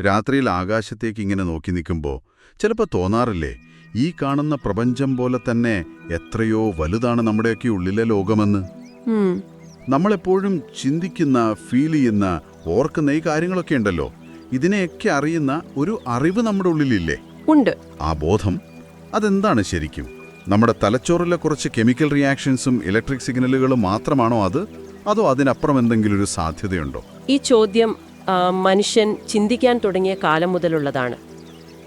രാത്രിയിൽ ആകാശത്തേക്ക് ഇങ്ങനെ നോക്കി നിൽക്കുമ്പോൾ ചിലപ്പോൾ തോന്നാറില്ലേ ഈ കാണുന്ന പ്രപഞ്ചം പോലെ തന്നെ എത്രയോ വലുതാണ് നമ്മുടെയൊക്കെ ഉള്ളിലെ ലോകമെന്ന്? നമ്മളെപ്പോഴും ചിന്തിക്കുന്ന ഫീൽ ചെയ്യുന്ന ഓർക്കുന്ന ഈ കാര്യങ്ങളൊക്കെ ഉണ്ടല്ലോ. ഇതിനെയൊക്കെ അറിയുന്ന ഒരു അറിവ് നമ്മുടെ ഉള്ളിലില്ലേ? ഉണ്ട്. ആ ബോധം അതെന്താണ് ശരിക്കും? നമ്മുടെ തലച്ചോറിലെ കുറച്ച് കെമിക്കൽ റിയാക്ഷൻസും ഇലക്ട്രിക് സിഗ്നലുകളും മാത്രമാണോ അത്? അതോ അതിനപ്പുറം എന്തെങ്കിലും ഒരു സാധ്യതയുണ്ടോ? ഈ ചോദ്യം മനുഷ്യൻ ചിന്തിക്കാൻ തുടങ്ങിയ കാലം മുതലുള്ളതാണ്.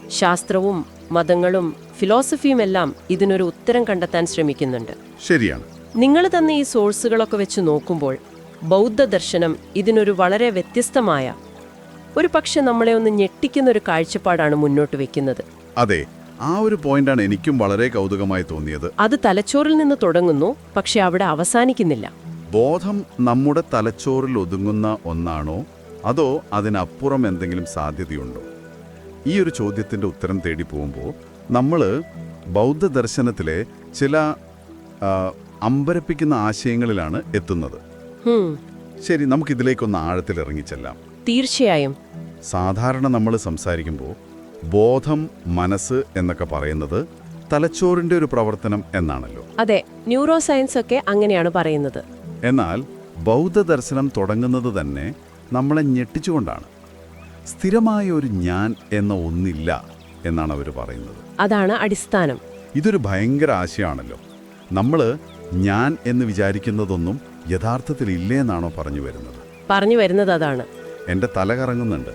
ശാസ്ത്രവും മതങ്ങളും ഫിലോസഫിയും എല്ലാം ഇതിനൊരു ഉത്തരം കണ്ടെത്താൻ ശ്രമിക്കുന്നുണ്ട്. ശരിയാണ്. നിങ്ങൾ തന്നെ ഈ സോഴ്സുകളൊക്കെ വെച്ച് നോക്കുമ്പോൾ ബൗദ്ധ ദർശനം ഇതിനൊരു വളരെ വ്യത്യസ്തമായ ഒരു പക്ഷെ നമ്മളെ ഒന്ന് ഞെട്ടിക്കുന്ന ഒരു കാഴ്ചപ്പാടാണ് മുന്നോട്ട് വെക്കുന്നത്. അതെ ആ ഒരു പോയിന്റാണ് എനിക്കും വളരെ കൗതുകമായി തോന്നിയത്. അത് തലച്ചോറിൽ നിന്ന് തുടങ്ങുന്നു പക്ഷെ അവിടെ അവസാനിക്കുന്നില്ല. ബോധം നമ്മുടെ തലച്ചോറിൽ ഒതുങ്ങുന്ന ഒന്നാണോ? അതോ അതിനപ്പുറം എന്തെങ്കിലും സാധ്യതയുണ്ടോ? ഈ ഒരു ചോദ്യത്തിന്റെ ഉത്തരം തേടി പോകുമ്പോൾ നമ്മൾ ബൗദ്ധ ദർശനത്തിലെ ചില അമ്പരപ്പിക്കുന്ന ആശയങ്ങളിലാണ് എത്തുന്നത്. ശരി നമുക്കിതിലേക്കൊന്ന് ആഴത്തിൽ ഇറങ്ങിച്ചെല്ലാം തീർച്ചയായും. സാധാരണ നമ്മൾ സംസാരിക്കുമ്പോൾ ബോധം മനസ്സ് എന്നൊക്കെ പറയുന്നത് തലച്ചോറിന്റെ ഒരു പ്രവർത്തനം എന്നാണല്ലോ. അതെ ന്യൂറോ സയൻസ് ഒക്കെ അങ്ങനെയാണ് പറയുന്നത്. എന്നാൽ ബൗദ്ധ ദർശനം തുടങ്ങുന്നത് തന്നെ നമ്മളെ ഞെട്ടിച്ചുകൊണ്ടാണ്. സ്ഥിരമായ ഒരു ഞാൻ എന്ന ഒന്നില്ല എന്നാണ് അവർ പറയുന്നത്. അതാണ് അടിസ്ഥാനം. ഇതൊരു ഭയങ്കര ആശയമാണല്ലോ നമ്മൾ ഞാൻ എന്ന് വിചാരിക്കുന്നതൊന്നും യഥാർത്ഥത്തിൽ ഇല്ലേന്നാണോ പറഞ്ഞു വരുന്നത്. പറഞ്ഞു വരുന്നത് അതാണ്. എന്റെ തല കറങ്ങുന്നുണ്ട്.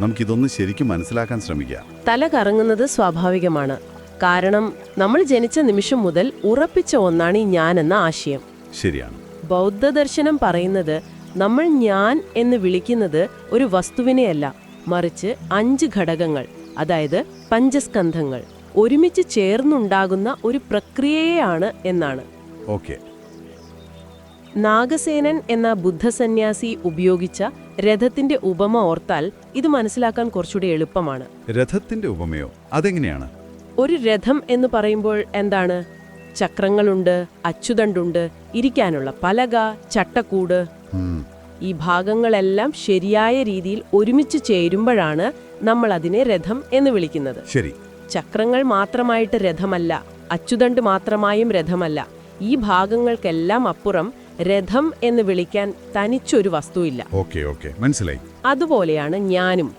നമുക്കിതൊന്ന് ശരിക്കും മനസ്സിലാക്കാൻ ശ്രമിക്കാം. തല കറങ്ങുന്നത് സ്വാഭാവികമാണ്. കാരണം നമ്മൾ ജനിച്ച നിമിഷം മുതൽ ഉറപ്പിച്ച ഒന്നാണ് ഈ ഞാൻ എന്ന ആശയം. ശരിയാണ്. ബൗദ്ധ ദർശനം പറയുന്നത് നമ്മൾ ഞാൻ എന്ന് വിളിക്കുന്നത് ഒരു വസ്തുവിനെയല്ല മറിച്ച് അഞ്ച് ഘടകങ്ങൾ അതായത് പഞ്ചസ്കന്ധങ്ങൾ. ഒരുമിച്ച് ചേർന്നുണ്ടാകുന്ന ഒരു പ്രക്രിയയാണ് എന്നാണ്. ഓക്കെ. നാഗസേനൻ എന്ന ബുദ്ധസന്യാസി ഉപയോഗിച്ച രഥത്തിന്റെ ഉപമ ഓർത്താൽ ഇത് മനസ്സിലാക്കാൻ കുറച്ചുകൂടി എളുപ്പമാണ്. രഥത്തിന്റെ ഉപമയോ? അതെങ്ങനെയാണ്? ഒരു രഥം എന്ന് പറയുമ്പോൾ എന്താണ്? ചക്രങ്ങളുണ്ട് അച്ചുതണ്ടുണ്ട് ഇരിക്കാനുള്ള പലക ചട്ടക്കൂട് ഈ ഭാഗങ്ങളെല്ലാം ശരിയായ രീതിയിൽ ഒരുമിച്ച് ചേരുമ്പോഴാണ് നമ്മൾ അതിനെ രഥം എന്ന് വിളിക്കുന്നത്. ശരി. ചക്രങ്ങൾ മാത്രമായിട്ട് രഥമല്ല അച്ചുതണ്ട് മാത്രമായും രഥമല്ല. ഈ ഭാഗങ്ങൾക്കെല്ലാം അപ്പുറം രഥം എന്ന് വിളിക്കാൻ തനിച്ചൊരു വസ്തുവില്ല. മനസ്സിലായി. അതുപോലെയാണ് ഞാനും.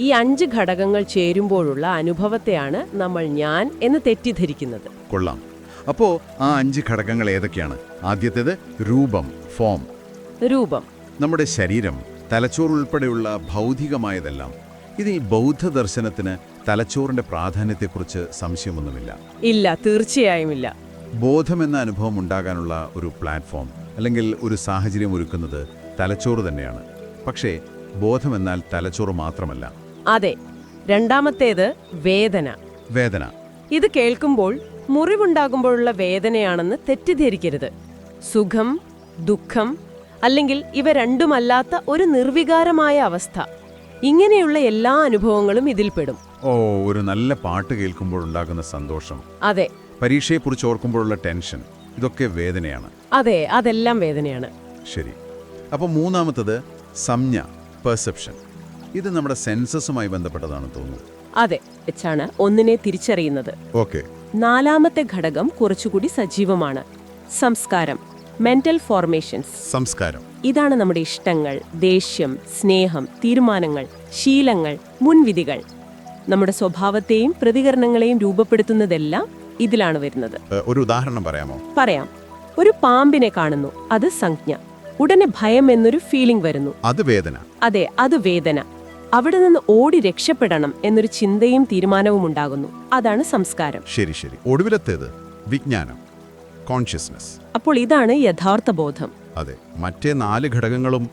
ഈ അഞ്ച് ഘടകങ്ങൾ ചേരുമ്പോഴുള്ള അനുഭവത്തെയാണ് നമ്മൾ ഞാൻ എന്ന് തെറ്റിദ്ധരിക്കുന്നത്. കൊള്ളാം. അപ്പോ ആ അഞ്ച് ഘടകങ്ങൾ ഏതൊക്കെയാണ്? ആദ്യത്തേത് രൂപം ഫോം. രൂപം. നമ്മുടെ ശരീരം തലച്ചോർ ഉൾപ്പെടെയുള്ള ഭൗതികമായതെല്ലാം. ഇത് ഈ ബൗദ്ധ ദർശനത്തിന് തലച്ചോറിന്റെ പ്രാധാന്യത്തെക്കുറിച്ച് സംശയമൊന്നുമില്ല. ഇല്ല തീർച്ചയായും ഇല്ല ബോധം എന്ന അനുഭവം ഉണ്ടാകാനുള്ള ഒരു പ്ലാറ്റ്ഫോം അല്ലെങ്കിൽ ഒരു സാഹചര്യം ഒരുക്കുന്നത് തലച്ചോറ് തന്നെയാണ്. പക്ഷേ ബോധം എന്നാൽ തലച്ചോറ് മാത്രമല്ല. അതെ രണ്ടാമത്തേത് വേദന. വേദന. ഇത് കേൾക്കുമ്പോൾ മുറിവുണ്ടാകുമ്പോഴുള്ള വേദനയാണെന്ന് തെറ്റിദ്ധരിക്കരുത്. സുഖം ദുഃഖം അല്ലെങ്കിൽ ഇവ രണ്ടുമല്ലാത്ത ഒരു നിർവികാരമായ അവസ്ഥ. ഇങ്ങനെയുള്ള എല്ലാ അനുഭവങ്ങളും ഇതിൽപ്പെടും. ഓ ഒരു നല്ല പാട്ട് കേൾക്കുമ്പോൾ ഉണ്ടാകുന്ന സന്തോഷം. അതെ. പരീക്ഷയെക്കുറിച്ച് ഓർക്കുമ്പോഴുള്ള ടെൻഷൻ ഇതൊക്കെ വേദനയാണ്. അതെ അതെല്ലാം വേദനയാണ്. ശരി. അപ്പോൾ മൂന്നാമത്തത് സംജ്ഞ പെർസെപ്ഷൻ. ഇത് നമ്മുടെ സെൻസസുമായി ബന്ധപ്പെട്ടതാണ് തോന്നുന്നു. അതെ വെച്ചാണ് ഒന്നിനെ തിരിച്ചറിയുന്നത്. ഓക്കെ. നാലാമത്തെ ഘടകം കുറച്ചുകൂടി സജീവമാണ്. സംസ്കാരം. മെന്റൽ ഫോർമേഷൻസ് സംസ്കാരം. ഇതാണ് നമ്മുടെ ഇഷ്ടങ്ങൾ ദേഷ്യം സ്നേഹം തീരുമാനങ്ങൾ ശീലങ്ങൾ മുൻവിധികൾ. നമ്മുടെ സ്വഭാവത്തെയും പ്രതികരണങ്ങളെയും രൂപപ്പെടുത്തുന്നതെല്ലാം ഇതിലാണ് വരുന്നത്. ഒരു ഉദാഹരണം പറയാമോ? പറയാം. ഒരു പാമ്പിനെ കാണുന്നു. അത് സംജ്ഞ. ഉടനെ ഭയം എന്നൊരു ഫീലിംഗ് വരുന്നു. അത് വേദന. അതെ അത് വേദന. അവിടെ നിന്ന് ഓടി രക്ഷപ്പെടണം എന്നൊരു ചിന്തയും തീരുമാനവും ഉണ്ടാകുന്നു. അതാണ് സംസ്കാരം. ശരി ശരി. ഒടുവിലത്തേത് വിജ്ഞാനം. കോൺഷ്യസ്നസ് അപ്പോൾ ഇതാണ് യഥാർത്ഥ ബോധം. അതെ മറ്റേ നാല് ഘടകങ്ങളും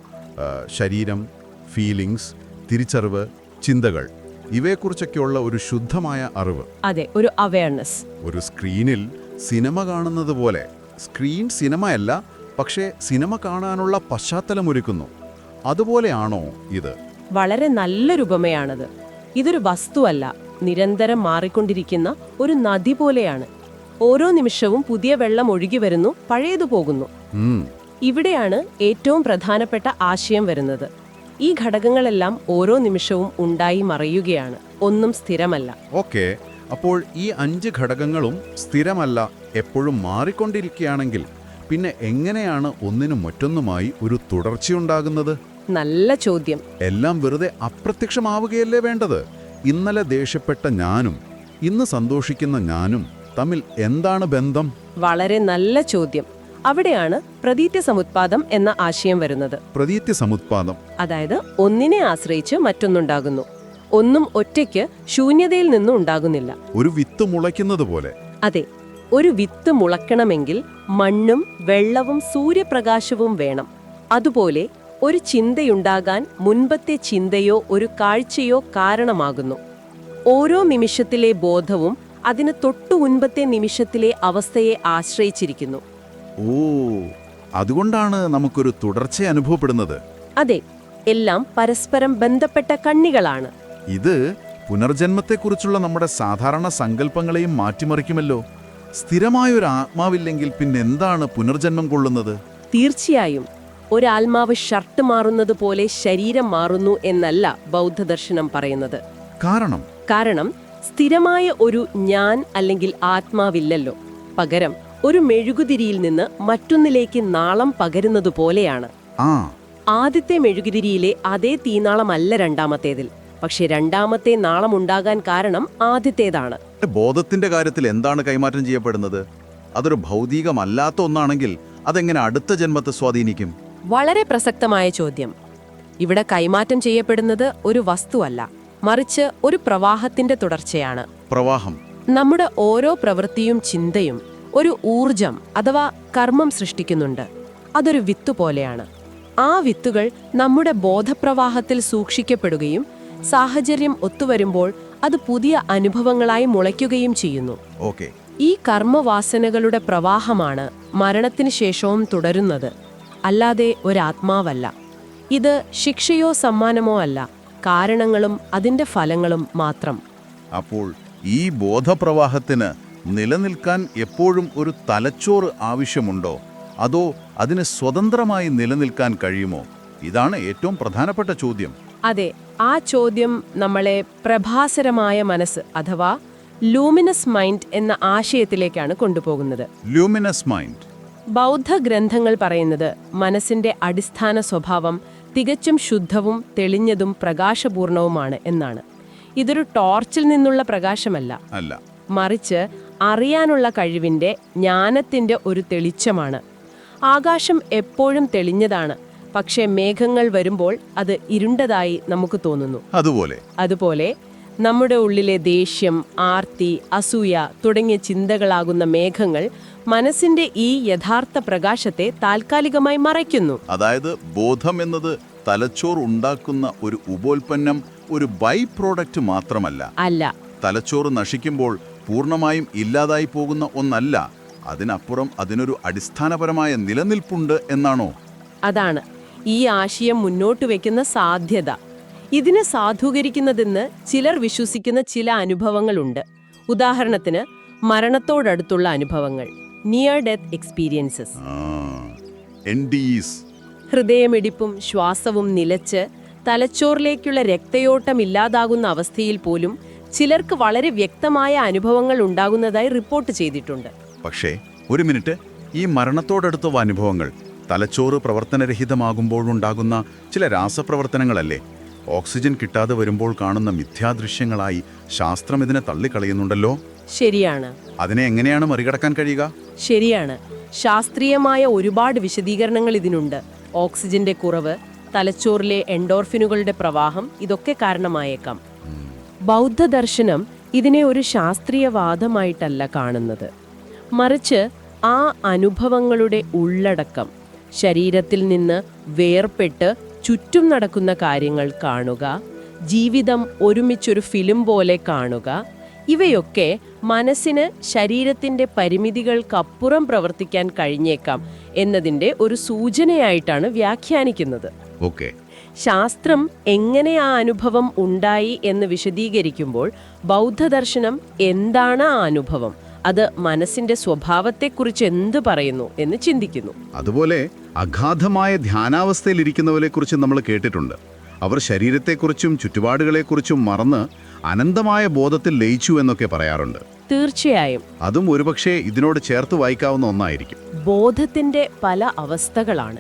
ശരീരം ഫീലിംഗ്സ് തിരിച്ചറിവ് ചിന്തകൾ ഇവയെക്കുറിച്ചൊക്കെയുള്ള ഒരു ശുദ്ധമായ അറിവ്. അതെ ഒരു അവയർനെസ് ഒരു സ്ക്രീനിൽ സിനിമ കാണുന്നത് പോലെ സ്ക്രീൻ സിനിമയല്ല പക്ഷേ സിനിമ കാണാനുള്ള പശ്ചാത്തലമൊരുക്കുന്നു അതുപോലെയാണോ ഇത്? വളരെ നല്ലൊരു ഉപമയാണത്. ഇതൊരു വസ്തുവല്ല നിരന്തരം മാറിക്കൊണ്ടിരിക്കുന്ന ഒരു നദി പോലെയാണ്. ഓരോ നിമിഷവും പുതിയ വെള്ളം ഒഴുകി വരുന്നു പഴയതു പോകുന്നു. ഇവിടെയാണ് ഏറ്റവും പ്രധാനപ്പെട്ട ആശയം വരുന്നത്. ഈ ഘടകങ്ങളെല്ലാം ഓരോ നിമിഷവും ഉണ്ടായി മറയുകയാണ്. ഒന്നും സ്ഥിരമല്ല. ഓക്കെ. അപ്പോൾ ഈ അഞ്ച് ഘടകങ്ങളും സ്ഥിരമല്ല എപ്പോഴും മാറിക്കൊണ്ടിരിക്കുകയാണെങ്കിൽ പിന്നെ എങ്ങനെയാണ് ഒന്നിനും മറ്റൊന്നുമായി ഒരു തുടർച്ചയുണ്ടാകുന്നത് നല്ല ചോദ്യം. എല്ലാം വെറുതെ അപ്രത്യക്ഷമാവുകയല്ലേ വേണ്ടത്? ഇന്നലെ ദേഷ്യപ്പെട്ട ഞാനും ഇന്ന് സന്തോഷിക്കുന്ന ഞാനും തമ്മിൽ എന്താണ് ബന്ധം? വളരെ നല്ല ചോദ്യം. അവിടെയാണ് പ്രതീത്യ സമുത്പാദം എന്ന ആശയം വരുന്നത്. പ്രതീത്യ സമുത്പാദം. അതായത് ഒന്നിനെ ആശ്രയിച്ച് മറ്റൊന്നുണ്ടാകുന്നു. ഒന്നും ഒറ്റയ്ക്ക് ശൂന്യതയിൽ നിന്നും ഉണ്ടാകുന്നില്ല. ഒരു വിത്ത് മുളയ്ക്കുന്നത് പോലെ. അതെ ഒരു വിത്ത് മുളയ്ക്കണമെങ്കിൽ മണ്ണും വെള്ളവും സൂര്യപ്രകാശവും വേണം. അതുപോലെ ഒരു ചിന്തയുണ്ടാകാൻ മുൻപത്തെ ചിന്തയോ ഒരു കാഴ്ചയോ കാരണമാകുന്നു. ഓരോ നിമിഷത്തിലെ ബോധവും അതിന് തൊട്ടു മുൻപത്തെ നിമിഷത്തിലെ അവസ്ഥയെ ആശ്രയിച്ചിരിക്കുന്നു. ഓ അതുകൊണ്ടാണ് നമുക്കൊരു തുടർച്ച അനുഭവപ്പെടുന്നത്. അതെ എല്ലാം പരസ്പരം ബന്ധപ്പെട്ട കണ്ണികളാണ്. ഇത് പുനർജന്മത്തെക്കുറിച്ചുള്ള നമ്മുടെ സാധാരണ സങ്കല്പങ്ങളെയും മാറ്റിമറിക്കുമല്ലോ. സ്ഥിരമായ ഒരു ആത്മാവില്ലെങ്കിൽ പിന്നെന്താണ് പുനർജന്മം കൊള്ളുന്നത്? തീർച്ചയായും ഒരാത്മാവ് ഷർട്ട് മാറുന്നത് പോലെ ശരീരം മാറുന്നു എന്നല്ല ബൗദ്ധദർശനം പറയുന്നത്. കാരണം? കാരണം സ്ഥിരമായ ഒരു ഞാൻ അല്ലെങ്കിൽ ആത്മാവില്ലല്ലോ. പകരം ഒരു മെഴുകുതിരിയിൽ നിന്ന് മറ്റൊന്നിലേക്ക് നാളം പകരുന്നത് പോലെയാണ്. ആദ്യത്തെ മെഴുകുതിരിയിലെ അതേ തീനാളമല്ല രണ്ടാമത്തേതിൽ. പക്ഷെ രണ്ടാമത്തെ നാളം ഉണ്ടാകാൻ കാരണം ആദ്യത്തേതാണ്. ബോധത്തിന്റെ കാര്യത്തിൽ എന്താണ് കൈമാറ്റം ചെയ്യപ്പെടുന്നത്? അതൊരു ഭൗതികമല്ലാത്ത ഒന്നാണെങ്കിൽ അതെങ്ങനെ അടുത്ത ജന്മത്തെ സ്വാധീനിക്കും? വളരെ പ്രസക്തമായ ചോദ്യം. ഇവിടെ കൈമാറ്റം ചെയ്യപ്പെടുന്നത് ഒരു വസ്തുവല്ല. മറിച്ച് ഒരു പ്രവാഹത്തിന്റെ തുടർച്ചയാണ്. പ്രവാഹം. നമ്മുടെ ഓരോ പ്രവൃത്തിയും ചിന്തയും ഒരു ഊർജം അഥവാ കർമ്മം സൃഷ്ടിക്കുന്നുണ്ട്. അതൊരു വിത്ത് പോലെയാണ്. ആ വിത്തുകൾ നമ്മുടെ ബോധപ്രവാഹത്തിൽ സൂക്ഷിക്കപ്പെടുകയും സാഹചര്യം ഒത്തുവരുമ്പോൾ അത് പുതിയ അനുഭവങ്ങളായി മുളയ്ക്കുകയും ചെയ്യുന്നു. ഓക്കെ. ഈ കർമ്മവാസനകളുടെ പ്രവാഹമാണ് മരണത്തിന് ശേഷവും തുടരുന്നത്. അല്ലാതെ ഒരാത്മാവല്ല. ഇത് ശിക്ഷയോ സമ്മാനമോ അല്ല. കാരണങ്ങളും അതിന്റെ ഫലങ്ങളും മാത്രം. അപ്പോൾ ഈ ബോധപ്രവാഹത്തിന് നിലനിൽക്കാൻ എപ്പോഴും ഒരു തലച്ചോറ് ആവശ്യമുണ്ടോ? അതോ അതിന് സ്വതന്ത്രമായി നിലനിൽക്കാൻ കഴിയുമോ? ഇതാണ് ഏറ്റവും പ്രധാനപ്പെട്ട ചോദ്യം. അതെ ആ ചോദ്യം നമ്മളെ പ്രഭാസരമായ മനസ്സ് അഥവാ ലൂമിനസ് മൈൻഡ് എന്ന ആശയത്തിലേക്കാണ് കൊണ്ടുപോകുന്നത്. Luminous mind. ബൗദ്ധ ഗ്രന്ഥങ്ങൾ പറയുന്നത് മനസ്സിന്റെ അടിസ്ഥാന സ്വഭാവം തികച്ചും ശുദ്ധവും തെളിഞ്ഞതും പ്രകാശപൂർണവുമാണ് എന്നാണ്. ഇതൊരു ടോർച്ചിൽ നിന്നുള്ള പ്രകാശമല്ല. അല്ല. മറിച്ച് അറിയാനുള്ള കഴിവിന്റെ ജ്ഞാനത്തിന്റെ ഒരു തെളിച്ചമാണ്. ആകാശം എപ്പോഴും തെളിഞ്ഞതാണ്. പക്ഷേ മേഘങ്ങൾ വരുമ്പോൾ അത് ഇരുണ്ടതായി നമുക്ക് തോന്നുന്നു. അതുപോലെ. അതുപോലെ നമ്മുടെ ഉള്ളിലെ ദേഷ്യം ആർത്തി അസൂയ തുടങ്ങിയ ചിന്തകളാകുന്ന മേഘങ്ങൾ മനസ്സിന്റെ ഈ യഥാർത്ഥ പ്രകാശത്തെ താൽക്കാലികമായി മറയ്ക്കുന്നു. അതായത് ബോധം എന്നത് തലച്ചോർ ഉണ്ടാക്കുന്ന ഒരു ഉപോൽപ്പന്നം ഒരു ബൈ പ്രോഡക്റ്റ് മാത്രമല്ല. അല്ല. തലച്ചോറ് നശിക്കുമ്പോൾ പൂർണമായും ഇല്ലാതായി പോകുന്ന ഒന്നല്ല അതിനപ്പുറം അതിനൊരു അടിസ്ഥാനപരമായ നിലനിൽപ്പുണ്ട് എന്നാണോ? അതാണ്. ഈ ആശയം മുന്നോട്ട് വെക്കുന്ന സാധ്യത. ഇതിനെ സാധൂകരിക്കുന്നതെന്ന് ചിലർ വിശ്വസിക്കുന്ന ചില അനുഭവങ്ങളുണ്ട്. ഉദാഹരണത്തിന് മരണത്തോടടുത്തുള്ള അനുഭവങ്ങൾ. നിയർ ഡെത്ത് എക്സ്പീരിയൻസസ് ഹൃദയമിടിപ്പും ശ്വാസവും നിലച്ച് തലച്ചോറിലേക്കുള്ള രക്തയോട്ടം ഇല്ലാതാകുന്ന അവസ്ഥയിൽ പോലും ചിലർക്ക് വളരെ വ്യക്തമായ അനുഭവങ്ങൾ ഉണ്ടാകുന്നതായി റിപ്പോർട്ട് ചെയ്തിട്ടുണ്ട്. പക്ഷേ ഒരു മിനിറ്റ് ഈ മരണത്തോടടുത്തുള്ള അനുഭവങ്ങൾ തലച്ചോറ് പ്രവർത്തനരഹിതമാകുമ്പോഴുണ്ടാകുന്ന ചില രാസപ്രവർത്തനങ്ങളല്ലേ? ഓക്സിജൻ കിട്ടാതെ വരുമ്പോൾ കാണുന്ന മിഥ്യാദൃശ്യങ്ങളായി ശാസ്ത്രം ഇതിനെ തള്ളിക്കളയുന്നുണ്ടല്ലോ. ശരിയാണ്. അതിനെ എങ്ങനെയാണ് മറികടക്കാൻ കഴിയുക? ശരിയാണ്. ശാസ്ത്രീയമായ ഒരുപാട് വിശദീകരണങ്ങൾ ഇതിനുണ്ട്. ഓക്സിജന്റെ കുറവ് തലച്ചോറിലെ എൻഡോർഫിനുകളുടെ പ്രവാഹം ഇതൊക്കെ കാരണമായേക്കാം. ബൗദ്ധ ദർശനം ഇതിനെ ഒരു ശാസ്ത്രീയവാദമായിട്ടല്ല കാണുന്നത്. മറിച്ച് ആ അനുഭവങ്ങളുടെ ഉള്ളടക്കം ശരീരത്തിൽ നിന്ന് വേർപെട്ട് ചുറ്റും നടക്കുന്ന കാര്യങ്ങൾ കാണുക ജീവിതം ഒരുമിച്ചൊരു ഫിലിം പോലെ കാണുക ഇവയൊക്കെ മനസ്സിന് ശരീരത്തിന്റെ പരിമിതികൾക്കപ്പുറം പ്രവർത്തിക്കാൻ കഴിഞ്ഞേക്കാം എന്നതിന്റെ ഒരു സൂചനയായിട്ടാണ് വ്യാഖ്യാനിക്കുന്നത്. ഓക്കെ. ശാസ്ത്രം എങ്ങനെ ആ അനുഭവം ഉണ്ടായി എന്ന് വിശദീകരിക്കുമ്പോൾ ബൗദ്ധദർശനം എന്താണ് ആ അനുഭവം? അത് മനസ്സിന്റെ സ്വഭാവത്തെക്കുറിച്ച് എന്ത് പറയുന്നു എന്ന് ചിന്തിക്കുന്നു. അതുപോലെ അഗാധമായ ധ്യാനാവസ്ഥയിലിരിക്കുന്നവരെ കുറിച്ച് നമ്മൾ കേട്ടിട്ടുണ്ട്. അവർ ശരീരത്തെക്കുറിച്ചും ചുറ്റുപാടുകളെക്കുറിച്ചും മറന്ന് അനന്തമായ ബോധത്തിൽ ലയിച്ചു എന്നൊക്കെ പറയാറുണ്ട്. തീർച്ചയായും. അതും ഒരുപക്ഷെ ഇതിനോട് ചേർത്ത് വായിക്കാവുന്ന ഒന്നായിരിക്കും. ബോധത്തിന്റെ പല അവസ്ഥകളാണ്.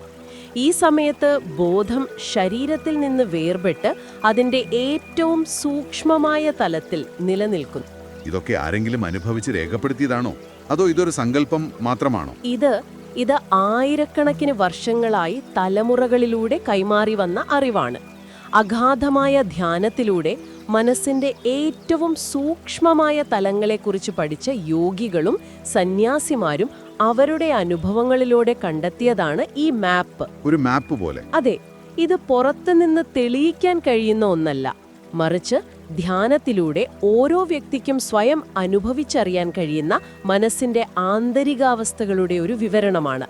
ഈ സമയത്ത് ബോധം ശരീരത്തിൽ നിന്ന് വേർപെട്ട് അതിന്റെ ഏറ്റവും സൂക്ഷ്മമായ തലത്തിൽ നിലനിൽക്കുന്നു. ഇതൊക്കെ ആരെങ്കിലും അനുഭവിച്ച് രേഖപ്പെടുത്തിയതാണോ? അതോ ഇതൊരു സങ്കല്പം മാത്രമാണോ? ഇത് ഇത് ആയിരക്കണക്കിന് വർഷങ്ങളായി തലമുറകളിലൂടെ കൈമാറി വന്ന അറിവാണ്. അഗാധമായ ധ്യാനത്തിലൂടെ മനസ്സിന്റെ ഏറ്റവും സൂക്ഷ്മമായ തലങ്ങളെക്കുറിച്ച് പഠിച്ച യോഗികളും സന്യാസിമാരും അവരുടെ അനുഭവങ്ങളിലൂടെ കണ്ടെത്തിയതാണ് ഈ മാപ്പ്. ഒരു മാപ്പ് പോലെ. അതെ ഇത് പുറത്തുനിന്ന് തെളിയിക്കാൻ കഴിയുന്ന ഒന്നല്ല. മറിച്ച് ധ്യാനത്തിലൂടെ ഓരോ വ്യക്തിക്കും സ്വയം അനുഭവിച്ചറിയാൻ കഴിയുന്ന മനസ്സിന്റെ ആന്തരികാവസ്ഥകളുടെ ഒരു വിവരണമാണ്.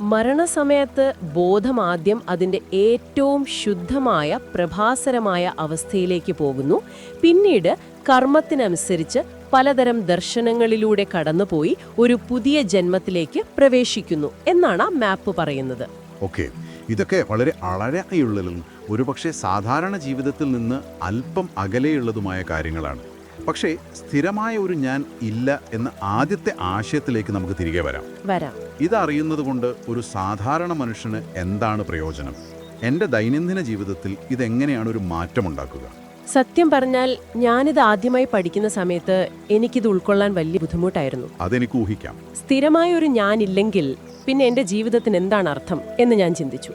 മരണസമയത്ത് ബോധമാദ്യം അതിന്റെ ഏറ്റവും ശുദ്ധമായ പ്രഭാസരമായ അവസ്ഥയിലേക്ക് പോകുന്നു. പിന്നീട് കർമ്മത്തിനനുസരിച്ച് പലതരം ദർശനങ്ങളിലൂടെ കടന്നുപോയി ഒരു പുതിയ ജന്മത്തിലേക്ക് പ്രവേശിക്കുന്നു എന്നാണ് ആ മാപ്പ് പറയുന്നത്. ഓക്കെ. ഇതൊക്കെ വളരെ അളരെയുള്ളതും ഒരുപക്ഷെ സാധാരണ ജീവിതത്തിൽ നിന്ന് അല്പം അകലെയുള്ളതുമായ കാര്യങ്ങളാണ്. പക്ഷേ സ്ഥിരമായ ഒരു ഞാൻ ഇല്ല എന്ന ആദ്യത്തെ ആശയത്തിലേക്ക് നമുക്ക് തിരികെ വരാം. വരാം. ഇതറിയുന്നത് കൊണ്ട് ഒരു സാധാരണ മനുഷ്യന് എന്താണ് പ്രയോജനം? എന്റെ ദൈനംദിന ജീവിതത്തിൽ ഇതെങ്ങനെയാണ് ഒരു മാറ്റം ഉണ്ടാക്കുക? സത്യം പറഞ്ഞാൽ ഞാനിത് ആദ്യമായി പഠിക്കുന്ന സമയത്ത് എനിക്കിത് ഉൾക്കൊള്ളാൻ വലിയ ബുദ്ധിമുട്ടായിരുന്നു. അതെനിക്ക് ഊഹിക്കാം. സ്ഥിരമായ ഒരു ഞാനില്ലെങ്കിൽ പിന്നെ എന്റെ ജീവിതത്തിന് എന്താണ് അർത്ഥം എന്ന് ഞാൻ ചിന്തിച്ചു.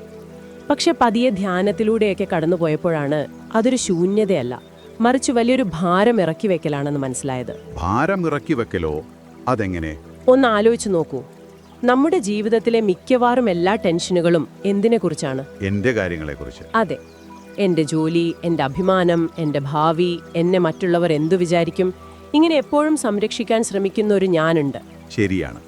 പക്ഷെ പതിയെ ധ്യാനത്തിലൂടെയൊക്കെ കടന്നുപോയപ്പോഴാണ് അതൊരു ശൂന്യതയല്ല. മറിച്ച് വലിയൊരു ഭാരം ഇറക്കി വെക്കലാണെന്ന് മനസ്സിലായത്. ഭാരം ഇറക്കി വെക്കലോ? അതെങ്ങനെ? ഒന്ന് ആലോചിച്ചു നോക്കൂ. നമ്മുടെ ജീവിതത്തിലെ മിക്കവാറും എല്ലാ ടെൻഷനുകളും എന്തിനെ എന്തിനെക്കുറിച്ചാണ്? എന്റെ കാര്യങ്ങളെക്കുറിച്ച്. അതെ. എന്റെ ജോലി എന്റെ അഭിമാനം എന്റെ ഭാവി എന്നെ മറ്റുള്ളവർ എന്തു വിചാരിക്കും? ഇങ്ങനെ എപ്പോഴും സംരക്ഷിക്കാൻ ശ്രമിക്കുന്ന ഒരു ഞാനുണ്ട്. ശരിയാണ്.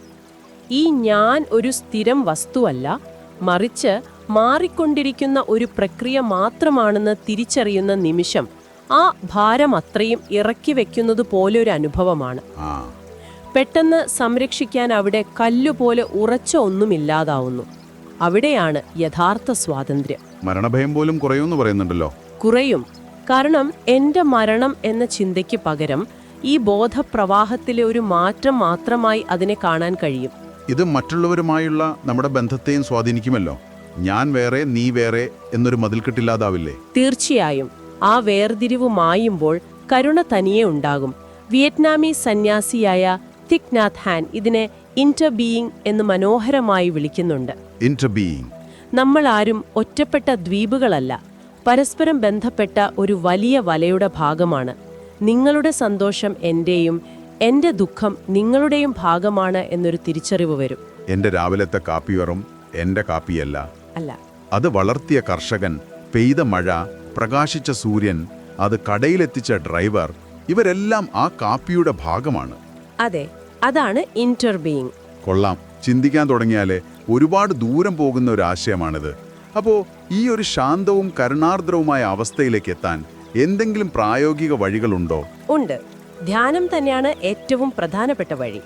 ഈ ഞാൻ ഒരു സ്ഥിരം വസ്തുവല്ല മറിച്ച് മാറിക്കൊണ്ടിരിക്കുന്ന ഒരു പ്രക്രിയ മാത്രമാണെന്ന് തിരിച്ചറിയുന്ന നിമിഷം ആ ഭാരം അത്രയും ഇറക്കി വെക്കുന്നത് പോലെ ഒരു അനുഭവമാണ് പെട്ടെന്ന് സംരക്ഷിക്കാൻ അവിടെ കല്ലുപോലെ ഉറച്ച ഒന്നുമില്ലാതാവുന്നു. അവിടെയാണ് യഥാർത്ഥ സ്വാതന്ത്ര്യം. മരണഭയം പോലും കുറയുമെന്ന് പറയുന്നുണ്ടല്ലോ. കുറയും. കാരണം എന്റെ മരണം എന്ന ചിന്തയ്ക്ക് പകരം ഈ ബോധപ്രവാഹത്തിലെ ഒരു മാറ്റം മാത്രമായി അതിനെ കാണാൻ കഴിയും. ഇത് മറ്റുള്ളവരുമായുള്ള നമ്മുടെ ബന്ധത്തെയും സ്വാധീനിക്കുമല്ലോ. ഞാൻ വേറെ നീ വേറെ എന്നൊരു മതിൽ മതിൽക്കെട്ടില്ലാതാവില്ലേ തീർച്ചയായും. ആ വേർതിരിവ് മായുമ്പോൾ കരുണ തനിയെ ഉണ്ടാകും. വിയറ്റ്നാമീസ് സന്യാസിയായ തിക് നാഥ് ഹാൻ ഇതിനെ ഇന്റർ ബീയിങ് എന്ന് മനോഹരമായി വിളിക്കുന്നുണ്ട്. ഇന്റർബീയിങ് നമ്മൾ ആരും ഒറ്റപ്പെട്ട ദ്വീപുകളല്ല പരസ്പരം ബന്ധപ്പെട്ട ഒരു വലിയ വലയുടെ ഭാഗമാണ്. നിങ്ങളുടെ സന്തോഷം എന്റെയും എന്റെ ദുഃഖം നിങ്ങളുടെയും ഭാഗമാണ് എന്നൊരു തിരിച്ചറിവ് വരും. എന്റെ രാവിലത്തെ കാപ്പിവറും എന്റെ കാപ്പിയല്ല. അല്ല. അത് വളർത്തിയ കർഷകൻ പെയ്ത മഴ പ്രകാശിച്ച സൂര്യൻ അത് കടയിലെത്തിച്ച ഡ്രൈവർ ഇവരെല്ലാം ആ കാപ്പിയുടെ ഭാഗമാണ്. അതെ അതാണ് ഇന്റർബീയിങ് കൊള്ളാം. ചിന്തിക്കാൻ തുടങ്ങിയാലേ ഒരുപാട് ദൂരം പോകുന്ന ഒരു ആശയമാണിത്. അപ്പോ ഈ ഒരു ശാന്തവും കരുണാർദ്രവുമായ അവസ്ഥയിലേക്ക് എത്താൻ എന്തെങ്കിലും പ്രായോഗിക വഴികളുണ്ടോ? ഉണ്ട്. ധ്യാനം തന്നെയാണ് ഏറ്റവും പ്രധാനപ്പെട്ട വഴി.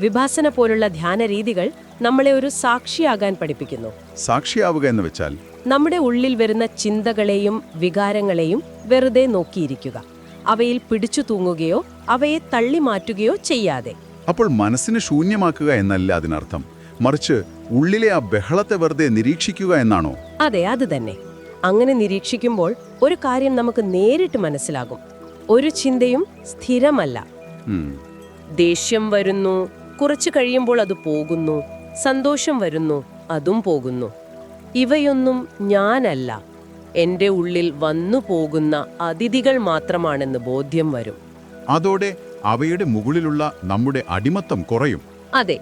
വിഭാസന പോലുള്ള ധ്യാന രീതികൾ നമ്മളെ ഒരു സാക്ഷിയാകാൻ പഠിപ്പിക്കുന്നു. സാക്ഷിയാവുക എന്ന് വെച്ചാൽ? നമ്മുടെ ഉള്ളിൽ വരുന്ന ചിന്തകളെയും വികാരങ്ങളെയും വെറുതെ നോക്കിയിരിക്കുക. അവയിൽ പിടിച്ചു തൂങ്ങുകയോ അവയെ തള്ളി മാറ്റുകയോ ചെയ്യാതെ. അപ്പോൾ മനസ്സിനെ ശൂന്യമാക്കുക എന്നല്ല അതിനർത്ഥം. മറിച്ച് ഉള്ളിലെ ആ ബഹളത്തെ വെറുതെ നിരീക്ഷിക്കുക എന്നാണോ? അതെ അത് തന്നെ. അങ്ങനെ നിരീക്ഷിക്കുമ്പോൾ ഒരു കാര്യം നമുക്ക് നേരിട്ട് മനസ്സിലാകും. ഒരു ചിന്തയും സ്ഥിരമല്ല. ദേഷ്യം വരുന്നു കുറച്ചു കഴിയുമ്പോൾ അത് പോകുന്നു സന്തോഷം വരുന്നു അതും പോകുന്നു. ഇവയൊന്നും ഞാനല്ല എന്റെ ഉള്ളിൽ വന്നു പോകുന്ന അതിഥികൾ മാത്രമാണെന്ന് ബോധ്യം വരും. അതോടെ അവയുടെ മുകളിലുള്ള നമ്മുടെ അടിമത്തം കുറയും. അതെ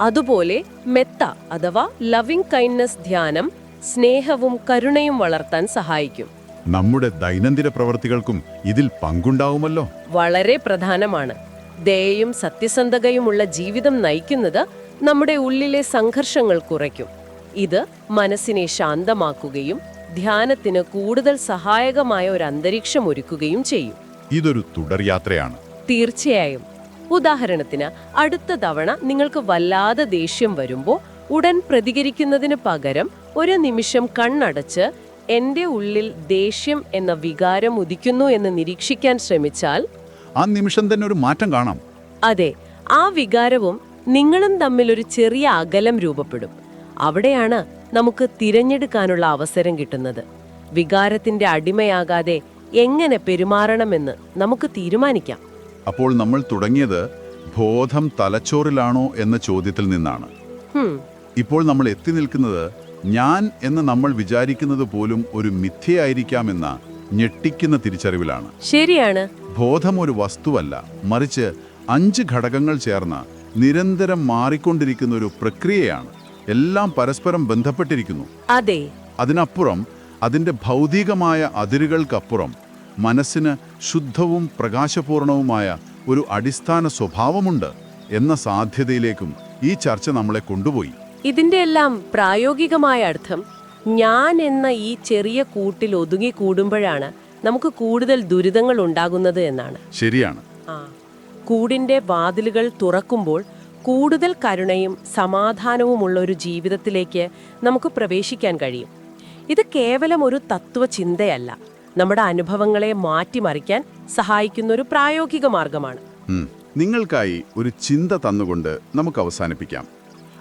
അതുപോലെ മെത്ത അഥവാ ലവിംഗ് കൈൻഡ്നസ് ധ്യാനം സ്നേഹവും കരുണയും വളർത്താൻ സഹായിക്കും. നമ്മുടെ ദൈനംദിന പ്രവർത്തികൾക്കും ഇതിൽ പങ്കുണ്ടാവുമല്ലോ. വളരെ പ്രധാനമാണ്. ദയയും സത്യസന്ധതയുമുള്ള ജീവിതം നയിക്കുന്നത് നമ്മുടെ ഉള്ളിലെ സംഘർഷങ്ങൾ കുറയ്ക്കും. ഇത് മനസ്സിനെ ശാന്തമാക്കുകയും ധ്യാനത്തിന് കൂടുതൽ സഹായകമായ ഒരു അന്തരീക്ഷം ഒരുക്കുകയും ചെയ്യും. ഇതൊരു തുടർയാത്രയാണ് തീർച്ചയായും. ഉദാഹരണത്തിന് അടുത്ത തവണ നിങ്ങൾക്ക് വല്ലാതെ ദേഷ്യം വരുമ്പോൾ ഉടൻ പ്രതികരിക്കുന്നതിന് പകരം ഒരു നിമിഷം കണ്ണടച്ച് എന്റെ ഉള്ളിൽ ദേഷ്യം എന്ന വികാരം ഉദിക്കുന്നു എന്ന് നിരീക്ഷിക്കാൻ ശ്രമിച്ചാൽ ആ നിമിഷം തന്നെ ഒരു മാറ്റം കാണാം. അതെ ആ വികാരവും നിങ്ങളും തമ്മിൽ ഒരു ചെറിയ അകലം രൂപപ്പെടും. അവിടെയാണ് നമുക്ക് തിരഞ്ഞെടുക്കാനുള്ള അവസരം കിട്ടുന്നത്. വികാരത്തിന്റെ അടിമയാകാതെ എങ്ങനെ പെരുമാറണമെന്ന് നമുക്ക് തീരുമാനിക്കാം. അപ്പോൾ നമ്മൾ തുടങ്ങിയത് ബോധം തലച്ചോറിലാണോ എന്ന ചോദ്യത്തിൽ നിന്നാണ്. ഇപ്പോൾ നമ്മൾ എത്തി നിൽക്കുന്നത് ഞാൻ എന്ന് നമ്മൾ വിചാരിക്കുന്നത് പോലും ഒരു മിഥ്യയായിരിക്കാമെന്ന ഞെട്ടിക്കുന്ന തിരിച്ചറിവിലാണ്. ശരിയാണ്. ബോധം ഒരു വസ്തുവല്ല. മറിച്ച് അഞ്ച് ഘടകങ്ങൾ ചേർന്ന നിരന്തരം മാറിക്കൊണ്ടിരിക്കുന്ന ഒരു പ്രക്രിയയാണ്. എല്ലാം പരസ്പരം ബന്ധപ്പെട്ടിരിക്കുന്നു. അതെ. അതിനപ്പുറം അതിന്റെ ഭൗതികമായ അതിരുകൾക്കപ്പുറം മനസ്സിന് ശുദ്ധവും പ്രകാശപൂർണവുമായ ഒരു അടിസ്ഥാന സ്വഭാവമുണ്ട് എന്ന സാധ്യതയിലേക്കും ഈ ചർച്ച നമ്മളെ കൊണ്ടുപോയി. ഇതിന്റെ എല്ലാം പ്രായോഗികമായ അർത്ഥം ഞാൻ എന്ന ഈ ചെറിയ കൂട്ടിൽ ഒതുങ്ങി കൂടുമ്പോഴാണ് നമുക്ക് കൂടുതൽ ദുരിതങ്ങൾ ഉണ്ടാകുന്നത് എന്നാണ്. ശരിയാണ്. ആ കൂടിന്റെ വാതിലുകൾ തുറക്കുമ്പോൾ കൂടുതൽ കരുണയും സമാധാനവുമുള്ള ഒരു ജീവിതത്തിലേക്ക് നമുക്ക് പ്രവേശിക്കാൻ കഴിയും. ഇത് കേവലം ഒരു തത്വചിന്തയല്ല നമ്മുടെ അനുഭവങ്ങളെ മാറ്റിമറിക്കാൻ സഹായിക്കുന്ന ഒരു പ്രായോഗിക മാർഗമാണ്. നിങ്ങൾക്കായി ഒരു ചിന്ത തന്നുകൊണ്ട് നമുക്ക് അവസാനിപ്പിക്കാം.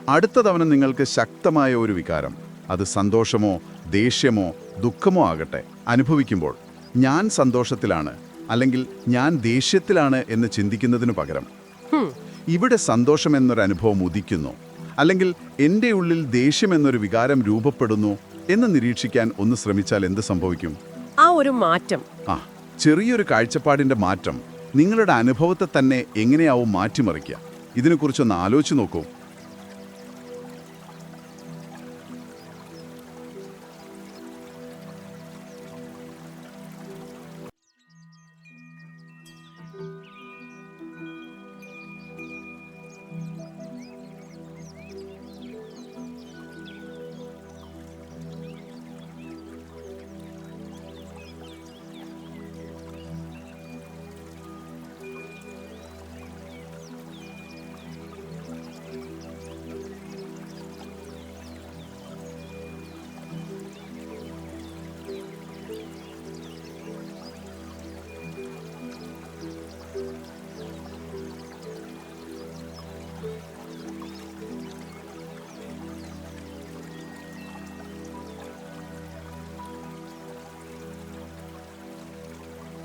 അടുത്ത തവണ നിങ്ങൾക്ക് ശക്തമായ ഒരു വികാരം അത് സന്തോഷമോ ദേഷ്യമോ ദുഃഖമോ ആകട്ടെ അനുഭവിക്കുമ്പോൾ ഞാൻ സന്തോഷത്തിലാണ് അല്ലെങ്കിൽ ഞാൻ ദേഷ്യത്തിലാണ് എന്ന് ചിന്തിക്കുന്നതിനു പകരം. ഇവിടെ സന്തോഷം എന്നൊരു അനുഭവം ഉദിക്കുന്നു. അല്ലെങ്കിൽ എന്റെ ഉള്ളിൽ ദേഷ്യം എന്നൊരു വികാരം രൂപപ്പെടുന്നു എന്ന് നിരീക്ഷിക്കാൻ ഒന്ന് ശ്രമിച്ചാൽ എന്ത് സംഭവിക്കും? ആ ഒരു മാറ്റം. ആ ചെറിയൊരു കാഴ്ചപ്പാടിന്റെ മാറ്റം നിങ്ങളുടെ അനുഭവത്തെ തന്നെ എങ്ങനെയാവും മാറ്റിമറിക്കുക. ഇതിനെക്കുറിച്ചൊന്ന് ആലോചിച്ച് നോക്കൂ.